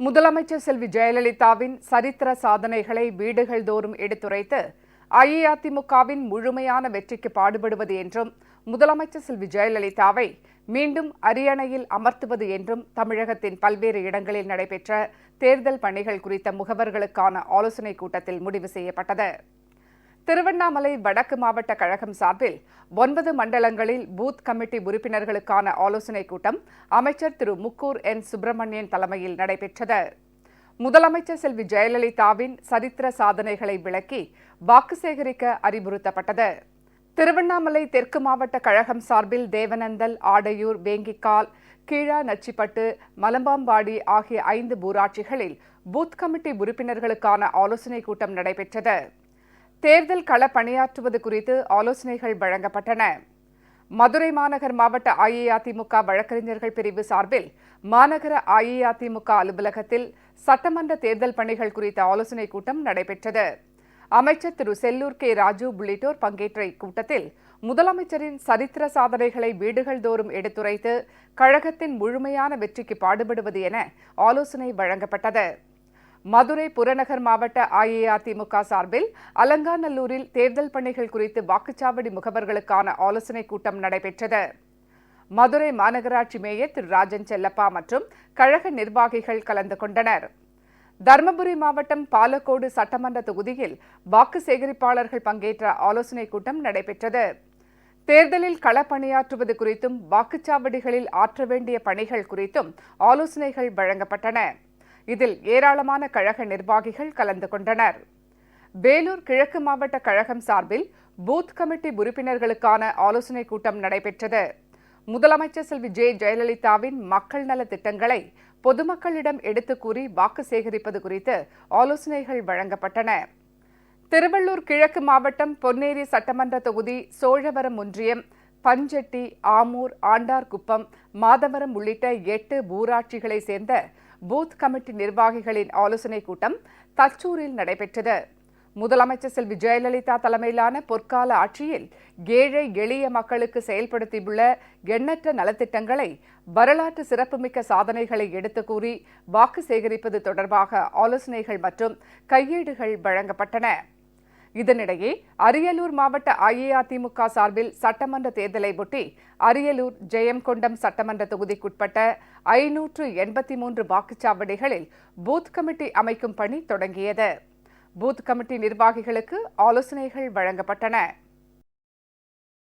முதலமைச்சர் செல்வி ஜெயலலிதாவின் சரித்திர சாதனைகளை வீடுகள் தோறும் எடுத்துரைத்து அஇஅதிமுகவின் முழுமையான வெற்றிக்கு பாடுபடுவது என்றும் முதலமைச்சர் செல்வி ஜெயலலிதாவை மீண்டும் அரியணையில் அமர்த்துவது என்றும் தமிழகத்தின் பல்வேறு இடங்களில் நடைபெற்ற தேர்தல் பணிகள் குறித்த முகவர்களுக்கான ஆலோசனைக் கூட்டத்தில் முடிவு செய்யப்பட்டது. திருவண்ணாமலை வடக்கு மாவட்ட கழகம் சார்பில் ஒன்பது மண்டலங்களில் பூத் கமிட்டி உறுப்பினர்களுக்கான ஆலோசனைக் கூட்டம் அமைச்சர் திரு முக்கூர் என். சுப்பிரமணியன் தலைமையில் நடைபெற்றது. முதலமைச்சர் செல்வி ஜெயலலிதாவின் சரித்திர சாதனைகளை விளக்கி வாக்கு சேகரிக்க அறிவுறுத்தப்பட்டது. திருவண்ணாமலை தெற்கு மாவட்ட கழகம் சார்பில் தேவனந்தல் ஆடையூர் வேங்கிக்கால் கீழா நச்சிப்பட்டு மலம்பாம்பாடி ஆகிய ஐந்து ஊராட்சிகளில் பூத் கமிட்டி உறுப்பினர்களுக்கான ஆலோசனைக் கூட்டம் நடைபெற்றது. தேர்தல் கள பணியாற்றுவது குறித்து ஆலோசனைகள் வழங்கப்பட்டன. மதுரை மாநகர் மாவட்ட அஇஅதிமுக வழக்கறிஞர்கள் பிரிவு சார்பில் மாநகர அஇஅதிமுக அலுவலகத்தில் சட்டமன்ற தேர்தல் பணிகள் குறித்த ஆலோசனைக் கூட்டம் நடைபெற்றது. அமைச்சர் திரு செல்லூர் கே. ராஜு உள்ளிட்டோர் பங்கேற்ற இக்கூட்டத்தில் முதலமைச்சரின் சரித்திர சாதனைகளை வீடுகள் தோறும் எடுத்துரைத்து கழகத்தின் முழுமையான வெற்றிக்கு பாடுபடுவது என ஆலோசனை வழங்கப்பட்டது. மதுரை புறநகர் மாவட்ட அஇஅதிமுக சார்பில் அலங்காநல்லூரில் தேர்தல் பணிகள் குறித்து வாக்குச்சாவடி முகவர்களுக்கான ஆலோசனைக் கூட்டம் நடைபெற்றது. மதுரை மாநகராட்சி மேயர் திரு. ராஜன் செல்லப்பா மற்றும் கழக நிர்வாகிகள் கலந்து கொண்டனர். தருமபுரி மாவட்டம் பாலக்கோடு சட்டமன்ற தொகுதியில் வாக்கு சேகரிப்பாளர்கள் பங்கேற்ற ஆலோசனைக் கூட்டம் நடைபெற்றது. தேர்தலில் களப்பணியாற்றுவது குறித்தும் வாக்குச்சாவடிகளில் ஆற்ற வேண்டிய பணிகள் குறித்தும் ஆலோசனைகள் வழங்கப்பட்டன. இதில் ஏராளமான கழக நிர்வாகிகள் கலந்து கொண்டனர். வேலூர் கிழக்கு மாவட்ட கழகம் சார்பில் பூத் கமிட்டி உறுப்பினர்களுக்கான ஆலோசனைக் கூட்டம் நடைபெற்றது. முதலமைச்சர் செல்வி ஜே. ஜெயலலிதாவின் மக்கள் நல திட்டங்களை பொதுமக்களிடம் எடுத்துக் கூறி வாக்கு சேகரிப்பது குறித்து ஆலோசனைகள் வழங்கப்பட்டன. திருவள்ளூர் கிழக்கு மாவட்டம் பொன்னேரி சட்டமன்ற தொகுதி சோழவரம் ஒன்றியம் பஞ்செட்டி ஆமூர் ஆண்டார்குப்பம் மாதவரம் உள்ளிட்ட எட்டு ஊராட்சிகளை சேர்ந்த பூத் கமிட்டி நிர்வாகிகளின் ஆலோசனைக் கூட்டம் தச்சூரில் நடைபெற்றது. முதலமைச்சர் செல்வி ஜெயலலிதா தலைமையிலான பொற்கால ஆட்சியில் ஏழை எளிய மக்களுக்கு செயல்படுத்தியுள்ள எண்ணற்ற நலத்திட்டங்களை வரலாற்று சிறப்புமிக்க சாதனைகளை எடுத்து கூறி வாக்கு சேகரிப்பது தொடர்பாக ஆலோசனைகள் மற்றும் கையேடுகள் வழங்கப்பட்டன. இதனிடையே அரியலூர் மாவட்ட அஇஅதிமுக சார்பில் சட்டமன்ற தேர்தலை ஒட்டி அரியலூர் ஜெயம்கொண்டம் சட்டமன்ற தொகுதிக்குட்பட்ட ஐநூற்று எண்பத்தி மூன்று வாக்குச்சாவடிகளில் பூத் கமிட்டி அமைக்கும் பணி தொடங்கியது. பூத் கமிட்டி நிர்வாகிகளுக்கு ஆலோசனைகள் வழங்கப்பட்டன.